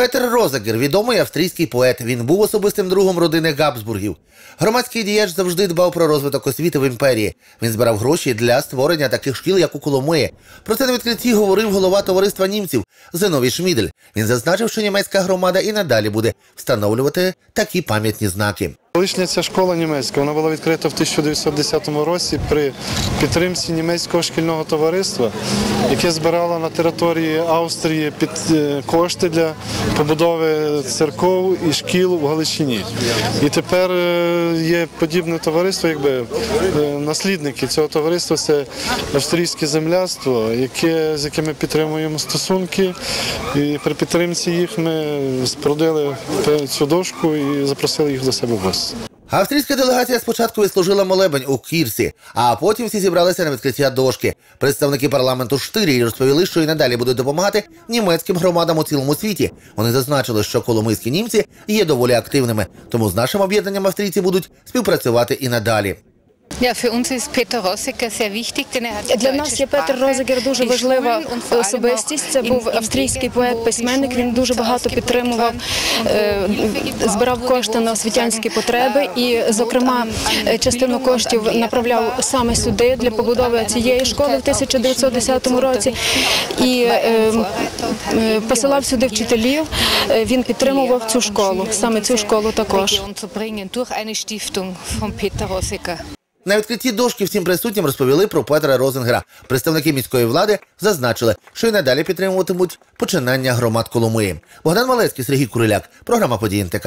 Петер Розегер, відомий австрійський поет. Він був особистим другом родини Габсбургів. Громадський діяч завжди дбав про розвиток освіти в імперії. Він збирав гроші для створення таких шкіл, як у Коломиї. Про це на відкритті говорив голова товариства німців Зиновій Шмідель. Він зазначив, що німецька громада і надалі буде встановлювати такі пам'ятні знаки. Колишня ця школа німецька вона була відкрита в 1910 році при підтримці німецького шкільного товариства, яке збирало на території Австрії під е, кошти для побудови церков і шкіл в Галичині. І тепер е, є подібне товариство, якби е, наслідники цього товариства це австрійське земляцтво, яке з яким ми підтримуємо стосунки. І при підтримці їх ми спорудили цю дошку і запросили їх до себе в гості. Австрійська делегація спочатку відслужила молебень у Кірсі, а потім всі зібралися на відкриття дошки. Представники парламенту Штирії розповіли, що і надалі будуть допомагати німецьким громадам у цілому світі. Вони зазначили, що коломийські німці є доволі активними, тому з нашим об'єднанням австрійці будуть співпрацювати і надалі. Для нас є Петер Розегер дуже важлива особистість. Це був австрійський поет-письменник. Він дуже багато підтримував, е, збирав кошти на освітянські потреби äh, і, зокрема, е, частину коштів направляв саме сюди для побудови цієї школи в Möglichkeit, auch die 1910 році. І е, е, посилав сюди вчителів. Е, Він підтримував цю школу, саме цю школу також. На відкритті дошки всім присутнім розповіли про Петра Розенгера. Представники міської влади зазначили, що й надалі підтримуватимуть починання громад Коломиї. Богдан Малецький, Сергій Куриляк, програма «Події НТК».